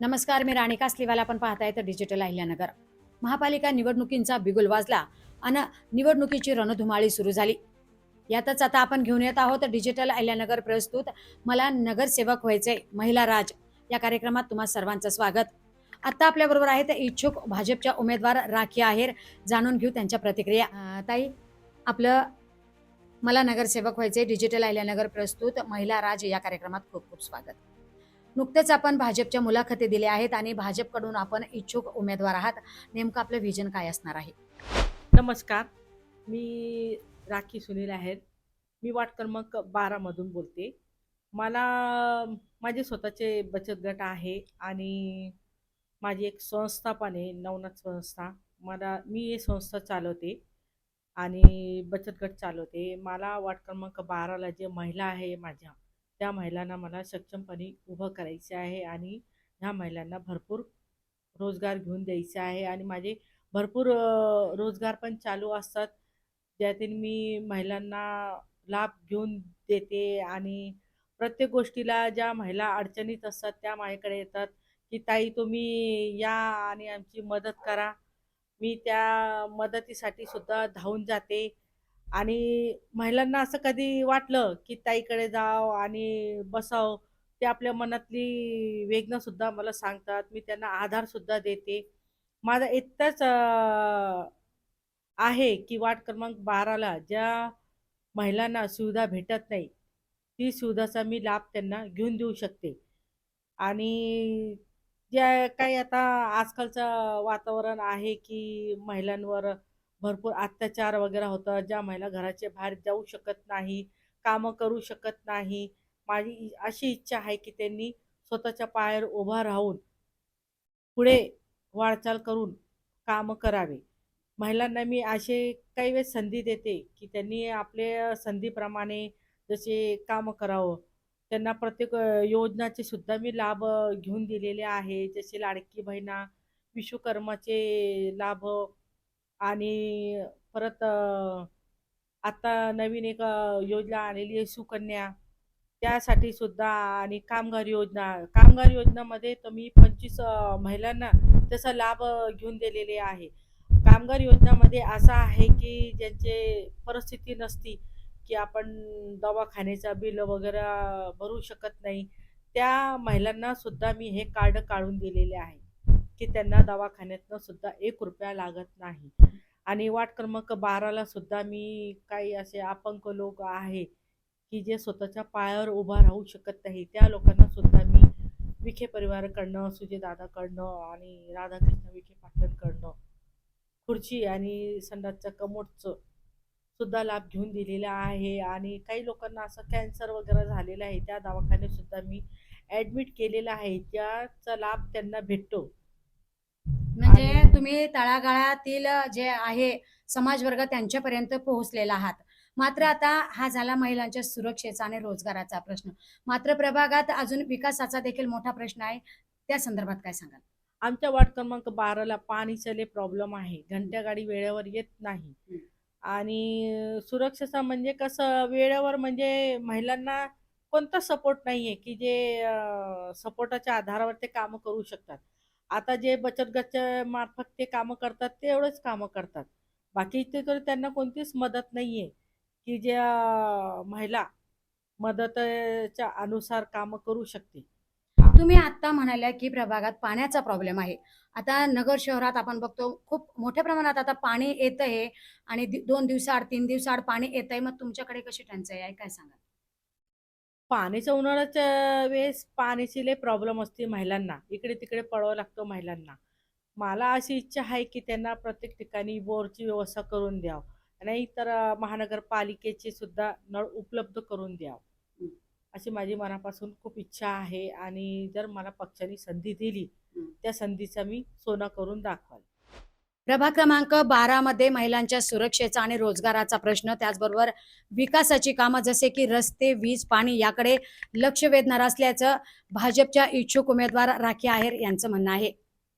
नमस्कार मी राणी कासलीवाला आपण पाहताय तर डिजिटल अहिल्यानगर. महापालिका निवडणुकींचा बिगुल वाजला आणि निवडणुकीची रणधुमाळी सुरू झाली. यातच आता आपण घेऊन येत आहोत डिजिटल अहिल्यानगर प्रस्तुत मला नगरसेवक व्हायचे महिला राज. या कार्यक्रमात तुम्हा सर्वांचं स्वागत. आता आपल्या बरोबर आहेत इच्छुक भाजपच्या उमेदवार राखी आहेर. जाणून घेऊ त्यांच्या प्रतिक्रिया. ताई आपलं मला नगरसेवक व्हायचे डिजिटल अहिल्यानगर प्रस्तुत महिला राज या कार्यक्रमात खूप खूप स्वागत. नुकतेच आपण भाजपच्या मुलाखती दिल्या आहेत आणि भाजपकडून आपण इच्छुक उमेदवार आहात. नेमकं आपलं व्हिजन काय असणार आहे? नमस्कार. मी राखी सुनील आहे. मी वार्ड क्रमांक बारामधून बोलते. मला माझे स्वतःचे बचत गट आहे आणि माझी एक संस्था पण आहे नवनाथ संस्था. मला मी हे संस्था चालवते आणि बचत गट चालवते. मला वार्ड क्रमांक बाराला जे महिला आहे माझ्या त्या महिलांना मला सक्षमपणे उभं करायचं आहे आणि ह्या महिलांना भरपूर रोजगार घेऊन द्यायचे आहे आणि माझे भरपूर रोजगार पण चालू असतात. ज्यातील मी महिलांना लाभ घेऊन देते आणि प्रत्येक गोष्टीला ज्या महिला अडचणीत असतात त्या माझ्याकडे येतात की ताई तुम्ही या आणि आमची मदत करा. मी त्या मदतीसाठी सुद्धा धावून जाते आणि महिलांना असं कधी वाटलं की ताईकडे जाव आणि बसाव? ते आपल्या मनातली वेदना सुद्धा मला सांगतात. मी त्यांना आधार सुद्धा देते. माझा इतकंच आहे की वार्ड क्रमांक बाराला ज्या महिलांना सुविधा भेटत नाही ती सुविधाचा मी लाभ त्यांना घेऊन देऊ शकते. आणि ज्या काही आता आजकालचं वातावरण आहे की महिलांवर भरपूर अत्याचार वगैरे होतं ज्या महिला घराच्या बाहेर जाऊ शकत नाही कामं करू शकत नाही. माझी इ- अशी इच्छा आहे की त्यांनी स्वतःच्या पायावर उभा राहून पुढे वाटचाल करून कामं करावे. महिलांना मी असे काही वेळेस संधी देते की त्यांनी आपले संधीप्रमाणे जसे कामं करावं. त्यांना प्रत्येक योजनाचे सुद्धा मी लाभ घेऊन दिलेले आहे. जसे लाडकी बहिणा विश्वकर्माचे लाभ आणि परत आत्ता आता नवीन एक योजना आलेली आहे सुकन्या. त्यासाठी सुद्धा आणि कामगार योजना. कामगार योजनामध्ये तर मी पंचवीस महिलांना त्याचा लाभ घेऊन दिलेले आहे. कामगार योजनामध्ये असं आहे की ज्यांचे परिस्थिती नसती की आपण दवाखान्याचा बिल वगैरे भरू शकत नाही त्या महिलांना सुद्धा मी हे कार्ड काढून दिलेले आहे. की त्यांना दवाखान्यातनं सुद्धा एक रुपया लागत नाही. आणि वार्ड क्रमांक बाराला सुद्धा मी काही असे अपंग लोक आहे की जे स्वतःच्या पायावर उभा राहू शकत नाही. त्या लोकांना सुद्धा मी विखे परिवाराकडनं सुजयदादाकडनं आणि राधाकृष्ण विखे पाटणकडनं खुर्ची आणि संडासच्या कमोडचं सुद्धा लाभ घेऊन दिलेला आहे. आणि काही लोकांना असं कॅन्सर वगैरे झालेलं आहे त्या दवाखान्यात सुद्धा मी ॲडमिट केलेलं आहे. त्याचा लाभ त्यांना भेटतो. म्हणजे तुम्ही तळागाळातील जे आहे समाजवर्ग त्यांच्यापर्यंत पोहोचलेला आहात. मात्र आता हा झाला महिलांच्या सुरक्षेचा आणि रोजगाराचा प्रश्न. मात्र प्रभागात अजून विकासाचा देखील मोठा प्रश्न आहे. त्या संदर्भात काय सांगाल? आमच्या वार्ड क्रमांक बाराला पाणीचा लय प्रॉब्लेम आहे. घंट्या गाडी वेळेवर येत नाही. आणि सुरक्षेचा म्हणजे कसं वेळेवर म्हणजे महिलांना कोणता सपोर्ट नाही आहे की जे सपोर्टाच्या आधारावर ते कामं करू शकतात. आता जे बचत गटच्या मार्फत ते कामं करतात ते एवढंच कामं करतात. बाकी ते तर त्यांना कोणतीच मदत नाही आहे की ज्या महिला मदतच्या अनुसार कामं करू शकते तुम्ही आता म्हणाल्या की प्रभागात पाण्याचा प्रॉब्लेम आहे. आता नगर शहरात आपण बघतो खूप मोठ्या प्रमाणात आता पाणी येत आहे आणि दोन दिवसाआड तीन दिवसाआड पाणी येत आहे मग तुमच्याकडे कशी टंचाई आहे? काय सांगा पाण्याच्या उन्हाळ्याच्या वेळेस पाण्याची लय प्रॉब्लेम असते महिलांना इकडे तिकडे पळावं लागतं महिलांना मला अशी इच्छा आहे की त्यांना प्रत्येक ठिकाणी बोरची व्यवस्था करून द्यावं नाही तर अं, महानगरपालिकेची सुद्धा नळ उपलब्ध करून द्यावं. अशी माझी मनापासून खूप इच्छा आहे आणि जर मला पक्षाने संधी दिली. त्या संधीचा मी सोना करून दाखवाल प्रभाग क्रमांक बारा मध्ये महिलांच्या सुरक्षेचा आणि रोजगाराचा प्रश्न. त्याचबरोबर विकासाची कामं जसे की रस्ते वीज पाणी याकडे लक्ष वेधणार असल्याचं भाजपच्या इच्छुक उमेदवार राखी आहेर यांचं म्हणणं आहे.